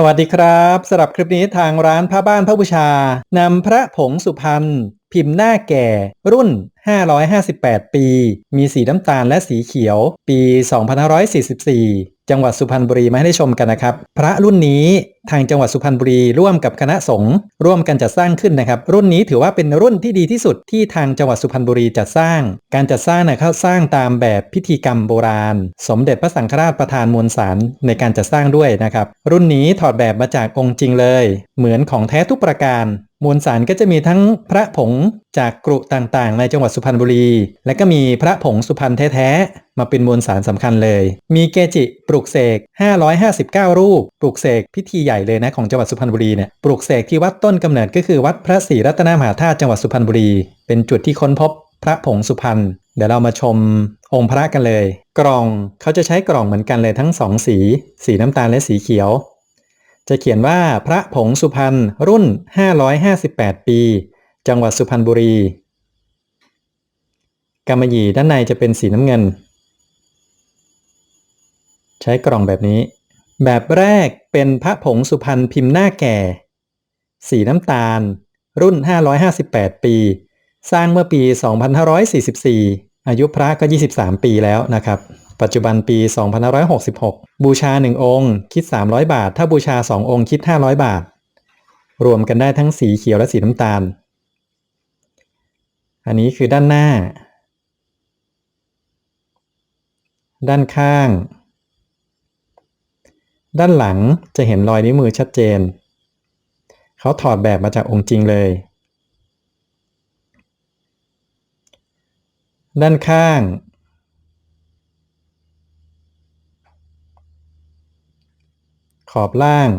สวัสดีครับสำหรับคลิปนี้ทางร้านพระบ้านพระบูชานำพระผงสุพรรณพิมพ์หน้าแก่รุ่น 558 ปี มีสีน้ำตาลและสีเขียว ปี 2544 จังหวัดสุพรรณบุรีมาให้ได้ชมกันนะครับ พระรุ่นนี้ทางจังหวัดสุพรรณบุรีร่วมกับคณะสงฆ์ร่วมกันจัดสร้างขึ้นนะครับ รุ่นนี้ถือว่าเป็นรุ่นที่ดีที่สุดที่ทางจังหวัดสุพรรณบุรีจัดสร้าง การจัดสร้างนะเขาสร้างตามแบบพิธีกรรมโบราณ สมเด็จพระสังฆราชประธานมวลสารในการจัดสร้างด้วยนะครับ รุ่นนี้ถอดแบบมาจากองค์จริงเลย เหมือนของแท้ทุกประการ มวลสารก็จะมีทั้งพระผงจากกรุต่างๆ ในจังหวัดสุพรรณบุรี และก็มีพระผงสุพรรณแท้ๆ มาเป็นมวลสารสำคัญเลย มีเกจิปลุกเสก 559 รูป ปลุกเสกพิธีใหญ่เลยนะของจังหวัดสุพรรณบุรีเนี่ยปลุกเสกที่วัดต้นกำเนิดก็คือวัดพระศรีรัตนมหาธาตุจังหวัดสุพรรณบุรี เป็นจุดที่ค้นพบพระผงสุพรรณเดี๋ยวเรามาชมองค์พระกันเลย กล่องเขาจะใช้กล่องเหมือนกันเลยทั้งสองสี สีน้ำตาลและสีเขียว จะเขียนว่าพระผงสุพรรณรุ่น 558 ปี จังหวัดสุพรรณบุรีกำมะหยี่ด้านในจะเป็นสีน้ำเงิน ใช้กล่องแบบนี้ แบบแรกเป็นพระผงสุพรรณพิมพ์หน้าแก่ สีน้ำตาล รุ่น 558 ปี สร้างเมื่อปี 2544 อายุพระก็ 23 ปีแล้วนะครับ ปัจจุบันปี 2566 บูชา 1 องค์ คิด 300 บาท ถ้าบูชา 2 องค์คิด 500 บาท รวมกันได้ทั้งสีเขียวและสีน้ำตาล อันนี้คือด้านหน้า ด้านข้าง ด้านหลังจะเห็นรอยนิ้วมือชัดเจน เขาถอดแบบมาจากองค์จริงเลย ด้านข้าง ขอบล่าง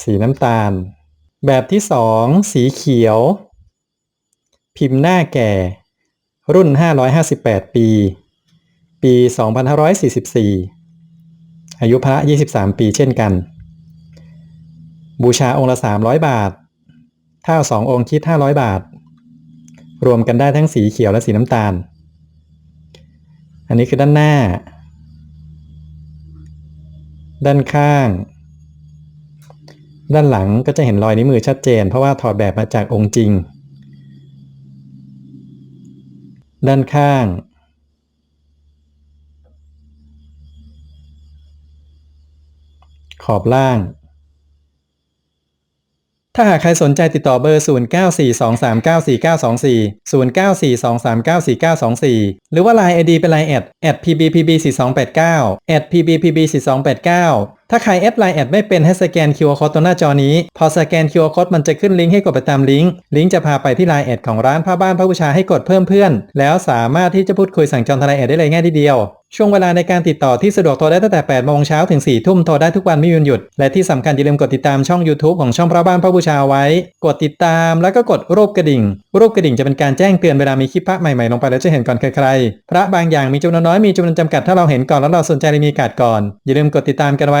สีน้ำตาล แบบที่สองสีเขียว พิมพ์หน้าแก่ รุ่น 558 ปี ปี 2544 อายุพระ 23 ปีเช่นกัน บูชาองค์ละ 300 บาท ถ้าสององค์คิด 500 บาท รวมกันได้ทั้งสีเขียวและสีน้ำตาล อันนี้คือด้านหน้า ด้านข้าง ด้านหลังก็จะเห็นรอยนิ้วมือชัดเจน เพราะว่าถอดแบบมาจากองค์จริง ด้านข้าง ขอบล่าง ถ้าหากใครสนใจติดต่อเบอร์ 0942394924 0942394924 หรือว่า Line ID เป็น Line แอดแอด pbpb4289 แอด pbpb4289 ถ้าใครแอดไลน์แอดไม่เป็นให้สแกน QR Code ตรงหน้าจอนี้ พอสแกน QR Code มันจะขึ้นลิงก์ให้กดไปตามลิงก์ ลิงก์จะพาไปที่ไลน์แอดของร้านผ้าบ้านพระบูชาให้กดเพิ่มเพื่อน แล้วสามารถที่จะพูดคุยสั่งจองทางไลน์แอดได้เลยง่ายทีเดียว ช่วงเวลาในการติดต่อที่สะดวกโทรได้ตั้งแต่8โมงเช้าถึง4ทุ่มโทรได้ทุกวันไม่มีวันหยุด และที่สำคัญอย่าลืมกดติดตามช่อง YouTube ของช่องพระบ้านพระบูชาไว้ กดติดตามแล้วก็กดรูปกระดิ่ง รูปกระดิ่งจะเป็นการแจ้งเตือนเวลามีคลิปพระใหม่ๆลงไปแล้วจะเห็นก่อนใครๆพระบางอย่างมีจำนวนน้อยมีจำนวนจำกัดถ้าเราเห็นก่อนแล้วเราสนใจเลยมีกาสก่อนอย่าลืมกดติดตามกันไว้